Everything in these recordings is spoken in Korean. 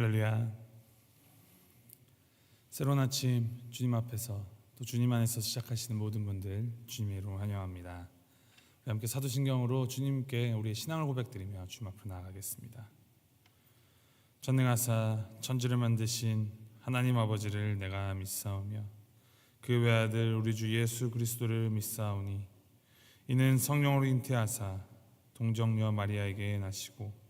할렐루야. 새로운 아침 주님 앞에서 또 주님 안에서 시작하시는 모든 분들 주님의 이름으로 환영합니다. 함께 사도신경으로 주님께 우리의 신앙을 고백드리며 주님 앞으로 나아가겠습니다. 전능하사 천지를 만드신 하나님 아버지를 내가 믿사오며 그 외아들 우리 주 예수 그리스도를 믿사오니 이는 성령으로 잉태하사 동정녀 마리아에게 나시고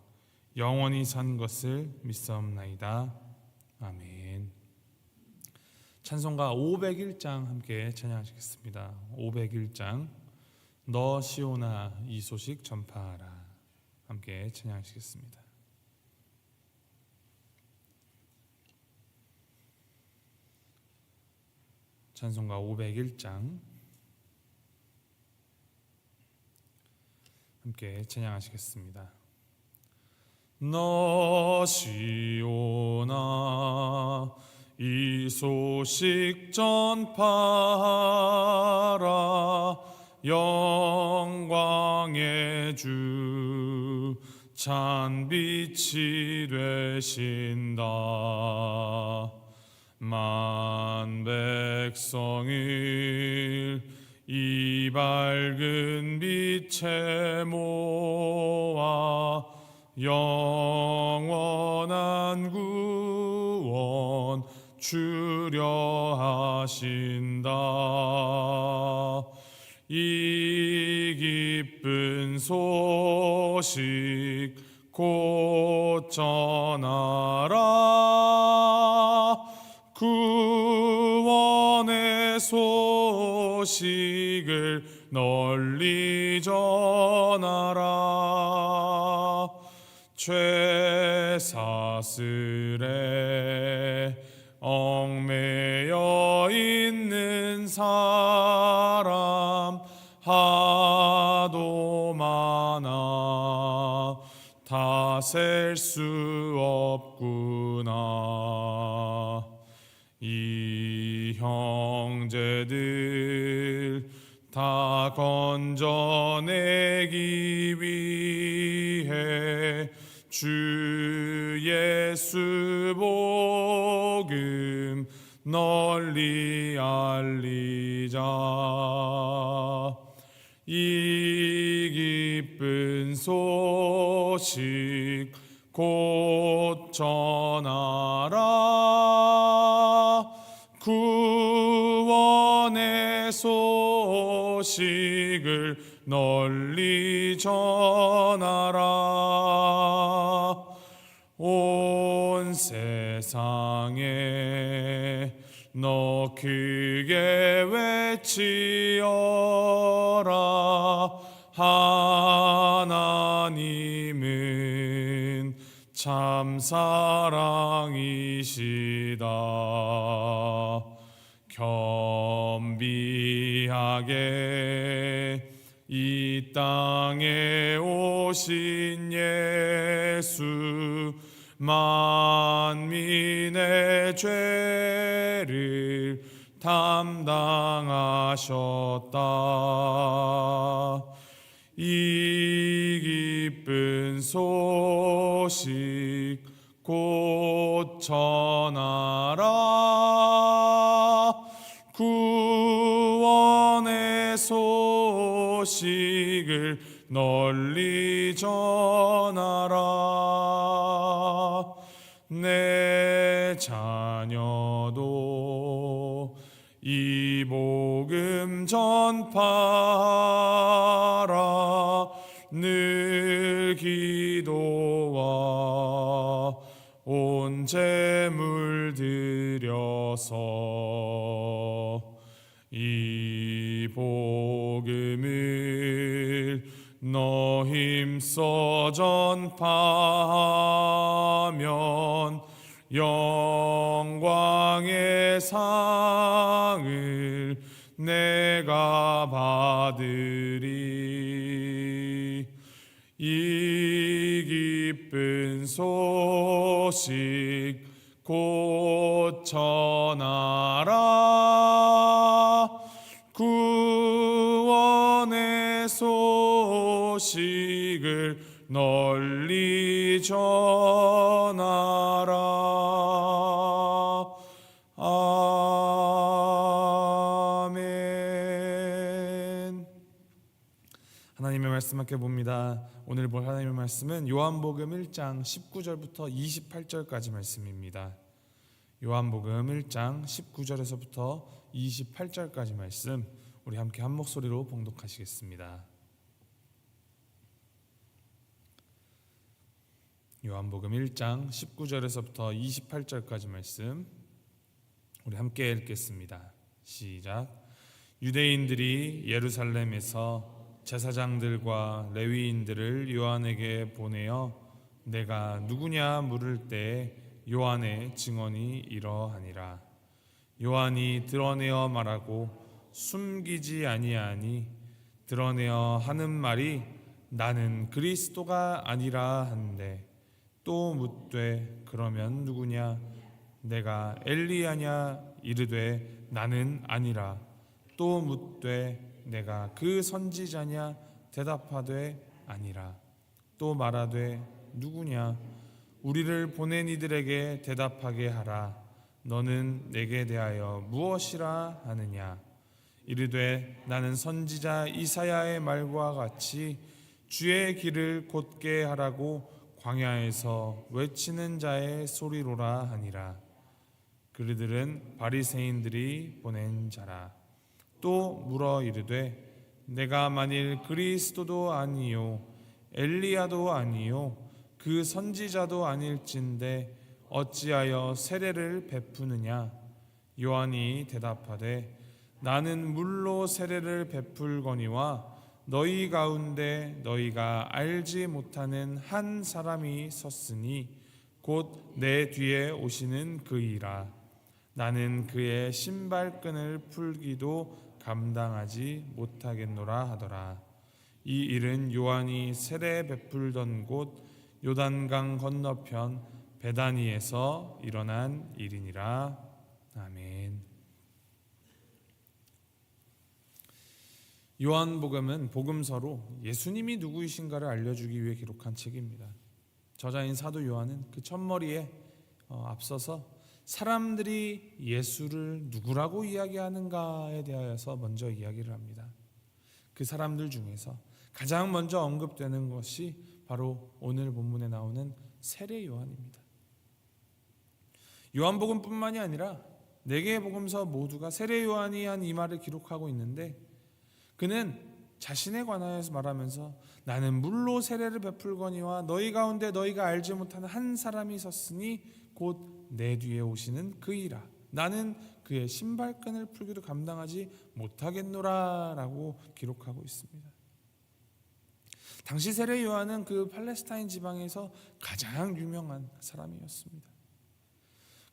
영원히 산 것을 믿사옵나이다. 아멘. 찬송가 501장 함께 찬양하시겠습니다. 501장 너 시오나 이 소식 전파하라. 함께 찬양하시겠습니다. 찬송가 501장 함께 찬양하시겠습니다. 너 시오나 이 소식 전파하라. 영광의 주 찬빛이 되신다. 만 백성을 이 밝은 빛에 모아 영원한 구원 주려 하신다. 이 기쁜 소식 곧 전하라. 구원의 소식을 널리 전하라 죄사슬에 얽매여 있는 사람 하도 많아 다 셀 수 없구나. 이 형제들 다 건져 소식 곧 전하라. 구원의 소식을 널리 전하라. 온 세상에 너 크게 외치어라. 하 나님은 참 사랑이시다. 겸비하게 이 땅에 오신 예수 만민의 죄를 담당하셨다. 이 소식 곧 전하라. 구원의 소식을 널리 전하라. 내 자녀도 이 복음 전파 들여서 이 복음을 너 힘써 전파하면 영광의 상을 내가 받으리. 이 기쁜 소식 곧 전하라. 구원의 소식을 널리 전하 말씀 함께 봅니다. 오늘 볼 하나님의 말씀은 요한복음 1장 19절부터 28절까지 말씀입니다. 요한복음 1장 19절에서부터 28절까지 말씀 우리 함께 한 목소리로 봉독하시겠습니다. 요한복음 1장 19절에서부터 28절까지 말씀 우리 함께 읽겠습니다. 시작. 유대인들이 예루살렘에서 제사장들과 레위인들을 요한에게 보내어 내가 누구냐 물을 때 요한의 증언이 이러하니라. 요한이 드러내어 말하고 숨기지 아니하니 드러내어 하는 말이 나는 그리스도가 아니라 한데 또 묻되 그러면 누구냐? 내가 엘리야냐? 이르되 나는 아니라. 또 묻되 내가 그 선지자냐 대답하되 아니라 또 말하되 누구냐? 우리를 보낸 이들에게 대답하게 하라. 너는 내게 대하여 무엇이라 하느냐? 이르되 나는 선지자 이사야의 말과 같이 주의 길을 곧게 하라고 광야에서 외치는 자의 소리로라 하니라. 그들은 바리새인들이 보낸 자라 또 물어 이르되 내가 만일 그리스도도 아니요 엘리야도 아니요 그 선지자도 아닐진데 어찌하여 세례를 베푸느냐? 요한이 대답하되 나는 물로 세례를 베풀거니와 너희 가운데 너희가 알지 못하는 한 사람이 섰으니 곧 내 뒤에 오시는 그이라. 나는 그의 신발끈을 풀기도 감당하지 못하겠노라 하더라 이 일은 요한이 세례 베풀던 곳 요단강 건너편 베다니에서 일어난 일이니라 아멘. 요한복음은 복음서로 예수님이 누구이신가를 알려주기 위해 기록한 책입니다. 저자인 사도 요한은 그 첫머리에 어, 앞서서 사람들이 예수를 누구라고 이야기하는가에 대하여서 먼저 이야기를 합니다. 그 사람들 중에서 가장 먼저 언급되는 것이 바로 오늘 본문에 나오는 세례 요한입니다. 요한복음뿐만이 아니라 네 개의 복음서 모두가 세례 요한이 한 이 말을 기록하고 있는데 그는 자신에 관하여서 말하면서 나는 물로 세례를 베풀거니와 너희 가운데 너희가 알지 못하는 한 사람이 섰으니 곧 내 뒤에 오시는 그이라 나는 그의 신발끈을 풀기도 감당하지 못하겠노라라고 기록하고 있습니다. 당시 세례 요한은 그 팔레스타인 지방에서 가장 유명한 사람이었습니다.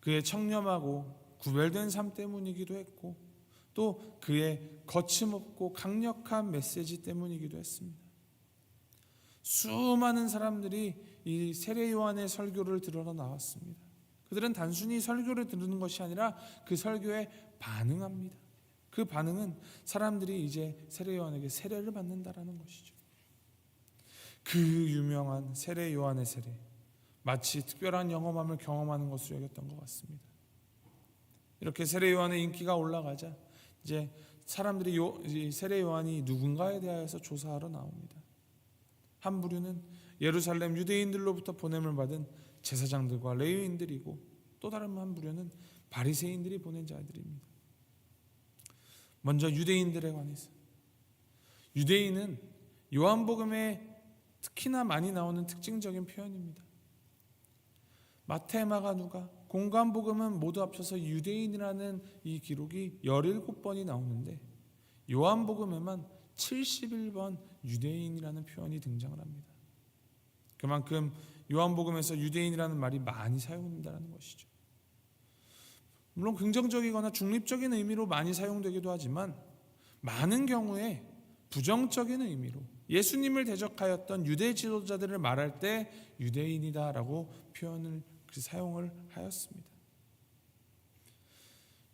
그의 청렴하고 구별된 삶 때문이기도 했고 또 그의 거침없고 강력한 메시지 때문이기도 했습니다. 수많은 사람들이 이 세례 요한의 설교를 들으러 나왔습니다. 그들은 단순히 설교를 들은 것이 아니라 그 설교에 반응합니다. 그 반응은 사람들이 이제 세례 요한에게 세례를 받는다라는 것이죠. 그 유명한 세례 요한의 세례 마치 특별한 영험함을 경험하는 것으로 여겼던 것 같습니다. 이렇게 세례 요한의 인기가 올라가자 이제 사람들이 요, 세례 요한이 누군가에 대하여서 조사하러 나옵니다. 한 부류는 예루살렘 유대인들로부터 보냄을 받은 제사장들과 레위인들이고 또 다른 한 부류는 바리새인들이 보낸 자들입니다. 먼저 유대인들에 관해서 유대인은 요한복음에 특히나 많이 나오는 특징적인 표현입니다. 마태, 마가, 누가 공간 복음은 모두 합쳐서 유대인이라는 이 기록이 17번이 나오는데 요한 복음에만 71번 유대인이라는 표현이 등장을 합니다. 그만큼 요한복음에서 유대인이라는 말이 많이 사용된다는 것이죠. 물론 긍정적이거나 중립적인 의미로 많이 사용되기도 하지만 많은 경우에 부정적인 의미로 예수님을 대적하였던 유대 지도자들을 말할 때 유대인이다라고 표현을 그 사용을 하였습니다.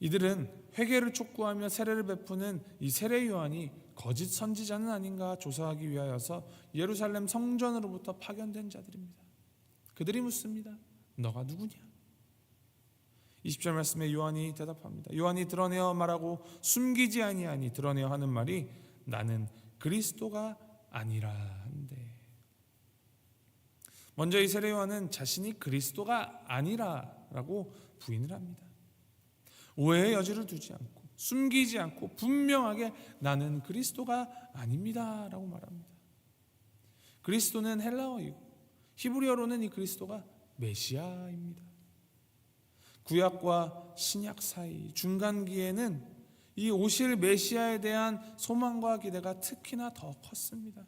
이들은 회개를 촉구하며 세례를 베푸는 이 세례 요한이 거짓 선지자는 아닌가 조사하기 위하여서 예루살렘 성전으로부터 파견된 자들입니다. 그들이 묻습니다. 너가 누구냐? 20절 말씀에 요한이 대답합니다. 요한이 드러내어 말하고 숨기지 아니하니 드러내어 하는 말이 나는 그리스도가 아니라 한데. 먼저 이 세례 요한은 자신이 그리스도가 아니라라고 부인을 합니다. 오해의 여지를 두지 않고 숨기지 않고 분명하게 나는 그리스도가 아닙니다라고 말합니다. 그리스도는 헬라어이고 히브리어로는 이 그리스도가 메시아입니다. 구약과 신약 사이 중간기에는 이 오실 메시아에 대한 소망과 기대가 특히나 더 컸습니다.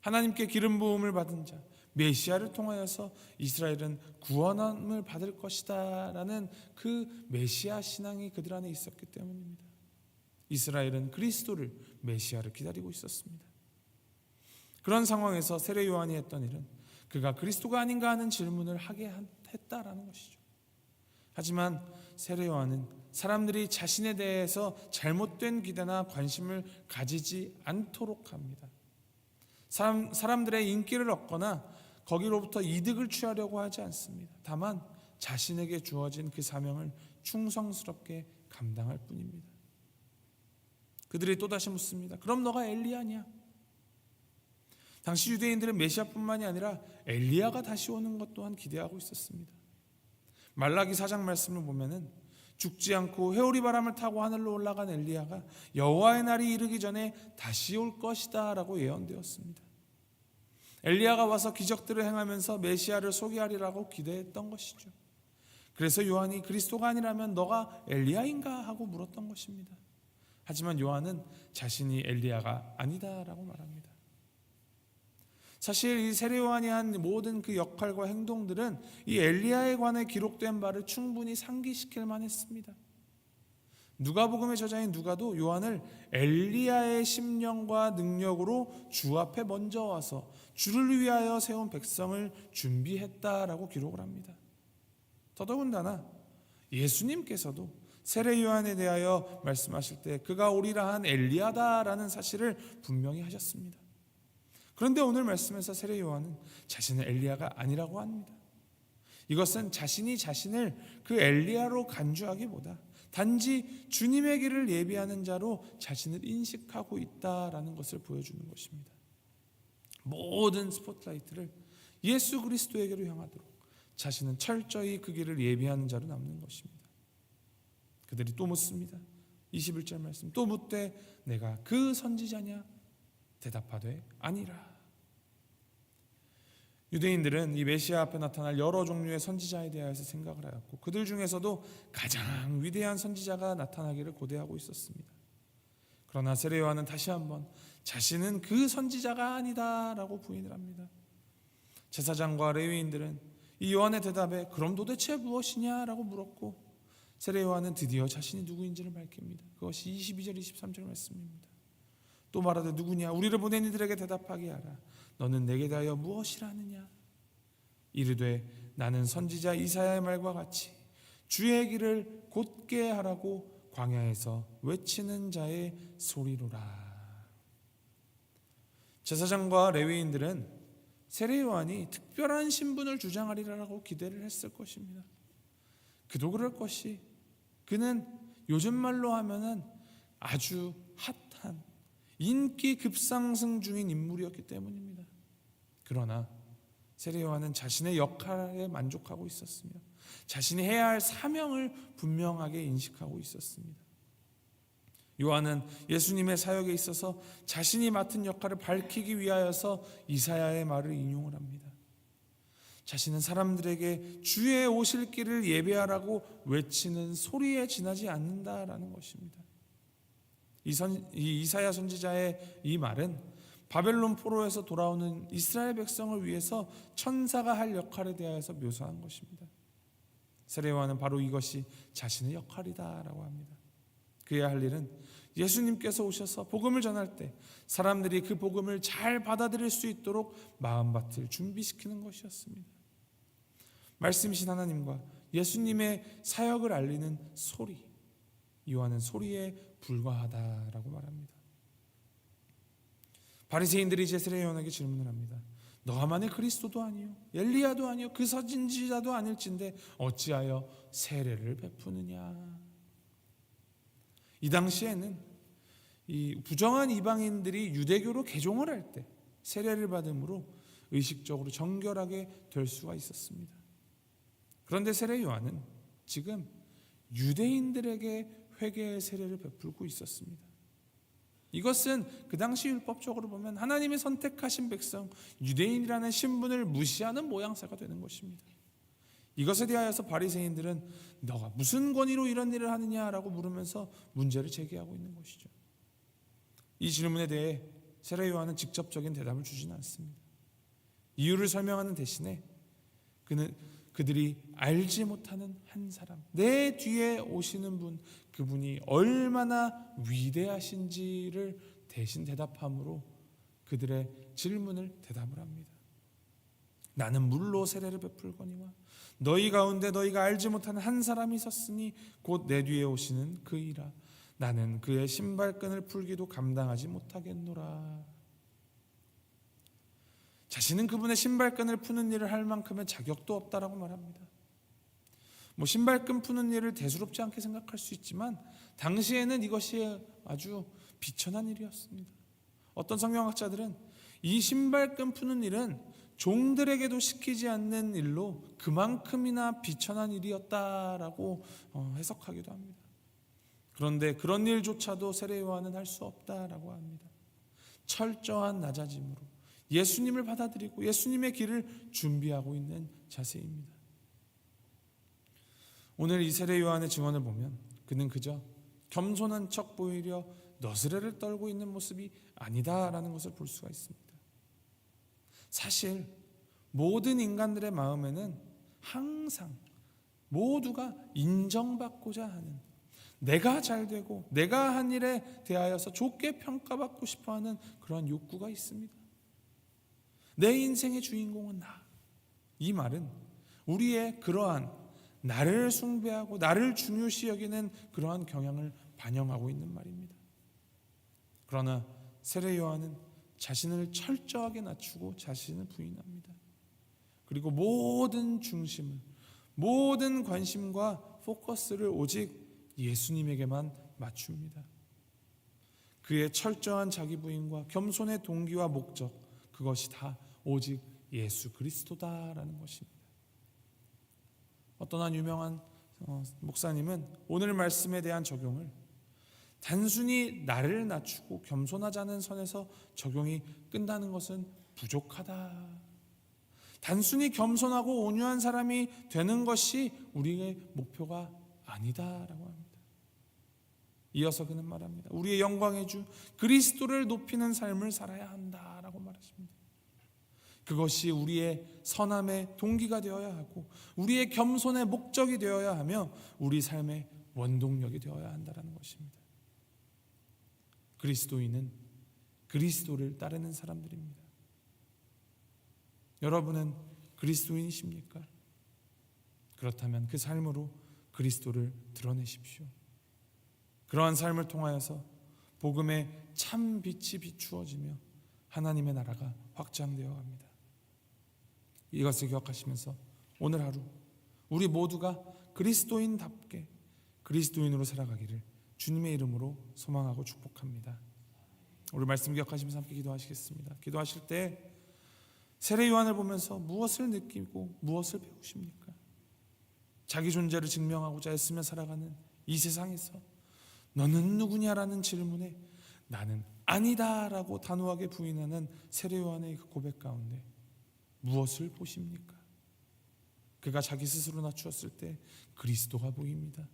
하나님께 기름 부음을 받은 자 메시아를 통하여서 이스라엘은 구원함을 받을 것이다라는 그 메시아 신앙이 그들 안에 있었기 때문입니다. 이스라엘은 그리스도를 메시아를 기다리고 있었습니다. 그런 상황에서 세례 요한이 했던 일은 그가 그리스도가 아닌가 하는 질문을 하게 했다라는 것이죠. 하지만 세례 요한은 사람들이 자신에 대해서 잘못된 기대나 관심을 가지지 않도록 합니다. 사람, 사람들의 인기를 얻거나 거기로부터 이득을 취하려고 하지 않습니다. 다만 자신에게 주어진 그 사명을 충성스럽게 감당할 뿐입니다. 그들이 또다시 묻습니다. 그럼 너가 엘리야냐? 당시 유대인들은 메시아뿐만이 아니라 엘리야가 다시 오는 것 또한 기대하고 있었습니다. 말라기 사장 말씀을 보면은 죽지 않고 회오리 바람을 타고 하늘로 올라간 엘리야가 여호와의 날이 이르기 전에 다시 올 것이다라고 예언되었습니다. 엘리야가 와서 기적들을 행하면서 메시아를 소개하리라고 기대했던 것이죠. 그래서 요한이 그리스도가 아니라면 너가 엘리야인가 하고 물었던 것입니다. 하지만 요한은 자신이 엘리야가 아니다라고 말합니다. 사실 이 세례 요한이 한 모든 그 역할과 행동들은 이 엘리야에 관해 기록된 바를 충분히 상기시킬 만했습니다. 누가복음의 저자인 누가도 요한을 엘리야의 심령과 능력으로 주 앞에 먼저 와서 주를 위하여 세운 백성을 준비했다라고 기록을 합니다. 더더군다나 예수님께서도 세례 요한에 대하여 말씀하실 때 그가 오리라 한 엘리야다라는 사실을 분명히 하셨습니다. 그런데 오늘 말씀에서 세례 요한은 자신을 엘리야가 아니라고 합니다. 이것은 자신이 자신을 그 엘리야로 간주하기보다 단지 주님의 길을 예비하는 자로 자신을 인식하고 있다라는 것을 보여주는 것입니다. 모든 스포트라이트를 예수 그리스도에게로 향하도록 자신은 철저히 그 길을 예비하는 자로 남는 것입니다. 그들이 또 묻습니다. 21절 말씀 또 묻되 내가 그 선지자냐 대답하되 아니라 유대인들은 이 메시아 앞에 나타날 여러 종류의 선지자에 대하여서 생각을 하였고 그들 중에서도 가장 위대한 선지자가 나타나기를 고대하고 있었습니다. 그러나 세례 요한은 다시 한번 자신은 그 선지자가 아니다라고 부인을 합니다. 제사장과 레위인들은 이 요한의 대답에 그럼 도대체 무엇이냐라고 물었고 세례 요한은 드디어 자신이 누구인지를 밝힙니다. 그것이 22절 23절 말씀입니다. 또 말하되 누구냐 우리를 보낸 이들에게 대답하게 하라 너는 내게 대하여 무엇이라느냐 이르되 나는 선지자 이사야의 말과 같이 주의 길을 곧게 하라고 광야에서 외치는 자의 소리로라 제사장과 레위인들은 세례 요한이 특별한 신분을 주장하리라고 기대를 했을 것입니다. 그도 그럴 것이 그는 요즘 말로 하면은 아주 핫한 인기 급상승 중인 인물이었기 때문입니다. 그러나 세례 요한은 자신의 역할에 만족하고 있었으며 자신이 해야 할 사명을 분명하게 인식하고 있었습니다. 요한은 예수님의 사역에 있어서 자신이 맡은 역할을 밝히기 위하여서 이사야의 말을 인용을 합니다. 자신은 사람들에게 주의 오실 길을 예배하라고 외치는 소리에 지나지 않는다라는 것입니다. 이, 선, 이 이사야 선지자의 이 말은 바벨론 포로에서 돌아오는 이스라엘 백성을 위해서 천사가 할 역할에 대하여서 묘사한 것입니다. 세례요한은 바로 이것이 자신의 역할이다라고 합니다. 그의 할 일은 예수님께서 오셔서 복음을 전할 때 사람들이 그 복음을 잘 받아들일 수 있도록 마음밭을 준비시키는 것이었습니다. 말씀이신 하나님과 예수님의 사역을 알리는 소리, 요한은 소리에 불과하다라고 말합니다. 바리새인들이 이제 세례요한에게 질문을 합니다. 너만의 그리스도도 아니요 엘리야도 아니요 그 서진지자도 아닐진데 어찌하여 세례를 베푸느냐 이 당시에는 이 부정한 이방인들이 유대교로 개종을 할 때 세례를 받음으로 의식적으로 정결하게 될 수가 있었습니다. 그런데 세례 요한은 지금 유대인들에게 회개의 세례를 베풀고 있었습니다. 이것은 그 당시 율법적으로 보면 하나님의 선택하신 백성 유대인이라는 신분을 무시하는 모양새가 되는 것입니다. 이것에 대하여서 바리새인들은 너가 무슨 권위로 이런 일을 하느냐라고 물으면서 문제를 제기하고 있는 것이죠. 이 질문에 대해 세례 요한은 직접적인 대답을 주지는 않습니다. 이유를 설명하는 대신에 그는 그들이 알지 못하는 한 사람, 내 뒤에 오시는 분, 그분이 얼마나 위대하신지를 대신 대답함으로 그들의 질문을 대답을 합니다. 나는 물로 세례를 베풀거니와 너희 가운데 너희가 알지 못하는 한 사람이 있었으니 곧 내 뒤에 오시는 그이라 나는 그의 신발끈을 풀기도 감당하지 못하겠노라. 자신은 그분의 신발끈을 푸는 일을 할 만큼의 자격도 없다라고 말합니다. 뭐 신발끈 푸는 일을 대수롭지 않게 생각할 수 있지만 당시에는 이것이 아주 비천한 일이었습니다. 어떤 성경학자들은 이 신발끈 푸는 일은 종들에게도 시키지 않는 일로 그만큼이나 비천한 일이었다라고 어, 해석하기도 합니다. 그런데 그런 일조차도 세례 요한은 할 수 없다라고 합니다. 철저한 낮아짐으로 예수님을 받아들이고 예수님의 길을 준비하고 있는 자세입니다. 오늘 이 세례 요한의 증언을 보면 그는 그저 겸손한 척 보이려 너스레를 떨고 있는 모습이 아니다라는 것을 볼 수가 있습니다. 사실 모든 인간들의 마음에는 항상 모두가 인정받고자 하는 내가 잘 되고 내가 한 일에 대하여서 좋게 평가받고 싶어 하는 그러한 욕구가 있습니다. 내 인생의 주인공은 나. 이 말은 우리의 그러한 나를 숭배하고 나를 중요시 여기는 그러한 경향을 반영하고 있는 말입니다. 그러나 세례 요한은 자신을 철저하게 낮추고 자신을 부인합니다. 그리고 모든 중심을 모든 관심과 포커스를 오직 예수님에게만 맞춥니다. 그의 철저한 자기 부인과 겸손의 동기와 목적 그것이 다 오직 예수 그리스도다라는 것입니다. 어떤 한 유명한 어, 목사님은 오늘 말씀에 대한 적용을 단순히 나를 낮추고 겸손하자는 선에서 적용이 끝나는 것은 부족하다. 단순히 겸손하고 온유한 사람이 되는 것이 우리의 목표가 아니다라고 합니다. 이어서 그는 말합니다. 우리의 영광의 주 그리스도를 높이는 삶을 살아야 한다라고 말하십니다. 그것이 우리의 선함의 동기가 되어야 하고 우리의 겸손의 목적이 되어야 하며 우리 삶의 원동력이 되어야 한다라는 것입니다. 그리스도인은 그리스도를 따르는 사람들입니다. 여러분은 그리스도인이십니까? 그렇다면 그 삶으로 그리스도를 드러내십시오. 그러한 삶을 통하여서 복음의 참 빛이 비추어지며 하나님의 나라가 확장되어 갑니다. 이것을 기억하시면서 오늘 하루 우리 모두가 그리스도인답게 그리스도인으로 살아가기를 주님의 이름으로 소망하고 축복합니다. 우리 말씀 기억하시면서 함께 기도하시겠습니다. 기도하실 때 세례 요한을 보면서 무엇을 느끼고 무엇을 배우십니까? 자기 존재를 증명하고자 애쓰며 살아가는 이 세상에서 너는 누구냐라는 질문에 나는 아니다라고 단호하게 부인하는 세례 요한의 그 고백 가운데 무엇을 보십니까? 그가 자기 스스로 낮추었을 때 그리스도가 보입니다.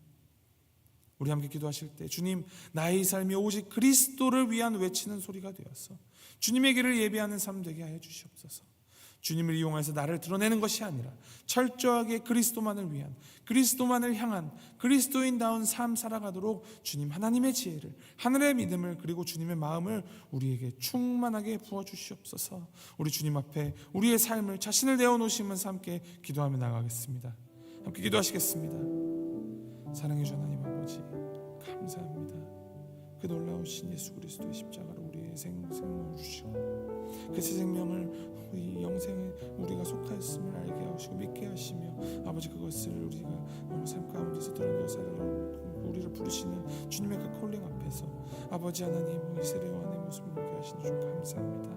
우리 함께 기도하실 때 주님 나의 삶이 오직 그리스도를 위한 외치는 소리가 되어서 주님의 길을 예비하는 삶 되게 하여 주시옵소서. 주님을 이용해서 나를 드러내는 것이 아니라 철저하게 그리스도만을 위한 그리스도만을 향한 그리스도인다운 삶 살아가도록 주님 하나님의 지혜를 하늘의 믿음을 그리고 주님의 마음을 우리에게 충만하게 부어 주시옵소서. 우리 주님 앞에 우리의 삶을 자신을 내어 놓으시면서 함께 기도하며 나가겠습니다. 함께 기도하시겠습니다. 사랑해 주 하나님 아버지 감사합니다. 그 놀라우신 예수 그리스도의 십자가로 우리의 생, 생명을 주시고 그 새 생명을 우리 영생을 우리가 속하였음을 알게 하시고 믿게 하시며 아버지 그것을 우리가 너무 삶 가운데서 드러내어 살아가는 우리를 부르시는 주님의 그 콜링 앞에서 아버지 하나님 이세례 요한의 모습을 보게 하시니 좀 감사합니다.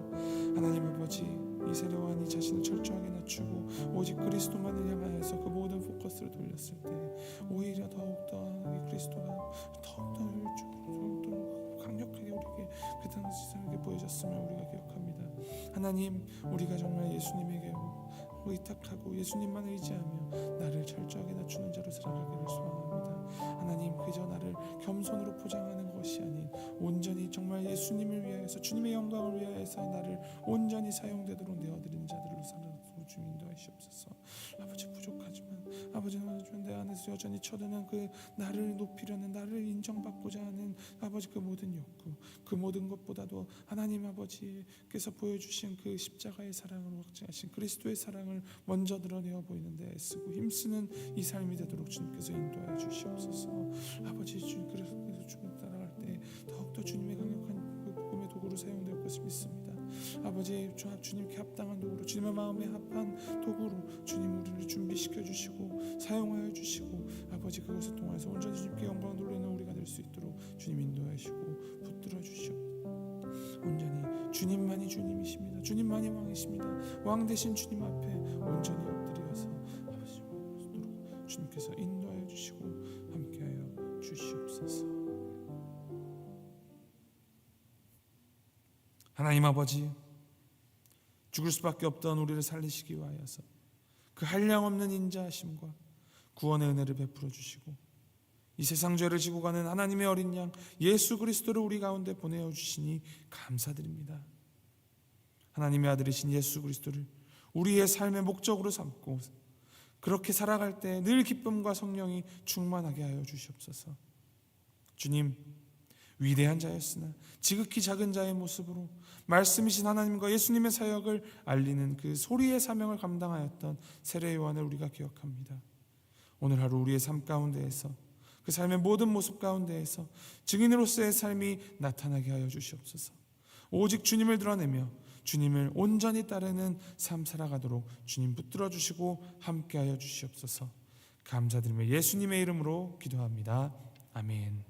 하나님 아버지 이세례 요한이 자신을 철저하게 낮추고 오직 그리스도만을 향하여서 그 모든 포커스를 돌렸을 때 오히려 더욱더 이 그리스도가 더욱더 더욱더 강력하게 우리에게 그 당시에게 보여졌음을 우리가 기억합니다. 하나님, 우리가 정말 예수님에게 의탁하고 예수님만 의지하며 나를 철저하게 낮추는 자로 살아가기를 소망합니다. 하나님, 그저 나를 겸손으로 포장하는 것이 아닌 온전히 정말 예수님을 위하여서 주님의 영광을 위하여서 나를 온전히 사용되도록 내어드리는 자들로 살아서 주님 인도하시옵소서. 아버지 부족하지만 아버지는 내 안에서 여전히 쳐드는 그 나를 높이려는 나를 인정받고자 하는 아버지 그 모든 욕구 그 모든 것보다도 하나님 아버지께서 보여주신 그 십자가의 사랑으로 확증하신 그리스도의 사랑을 먼저 드러내어 보이는데 애쓰고 힘쓰는 이 삶이 되도록 주님께서 인도하여 주시옵소서 아버지 주님 그래서 주님 따라갈 때 더욱더 주님의 강력한 그 복음의 도구로 사용될 것을 믿습니다 아버지 주 주님께 합당한 도구로 주님의 마음에 합한 도구로 주님 우리를 준비시켜 주시고 사용하여 주시고 아버지 그것을 통해서 온전히 주님께 영광 돌리는 우리가 될 수 있도록 주님 인도하시고 붙들어 주시고 온전히 주님만이 주님이십니다. 주님만이 왕이십니다. 왕 대신 주님 앞에 온전히 엎드려서 아버지 주님께서 인 하나님 아버지 죽을 수밖에 없던 우리를 살리시기 위하여서 그 한량 없는 인자하심과 구원의 은혜를 베풀어 주시고 이 세상 죄를 지고 가는 하나님의 어린 양 예수 그리스도를 우리 가운데 보내어 주시니 감사드립니다. 하나님의 아들이신 예수 그리스도를 우리의 삶의 목적으로 삼고 그렇게 살아갈 때 늘 기쁨과 성령이 충만하게 하여 주시옵소서. 주님 위대한 자였으나 지극히 작은 자의 모습으로 말씀이신 하나님과 예수님의 사역을 알리는 그 소리의 사명을 감당하였던 세례 요한을 우리가 기억합니다. 오늘 하루 우리의 삶 가운데에서 그 삶의 모든 모습 가운데에서 증인으로서의 삶이 나타나게 하여 주시옵소서. 오직 주님을 드러내며 주님을 온전히 따르는 삶 살아가도록 주님 붙들어 주시고 함께 하여 주시옵소서. 감사드리며 예수님의 이름으로 기도합니다. 아멘.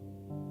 Thank you.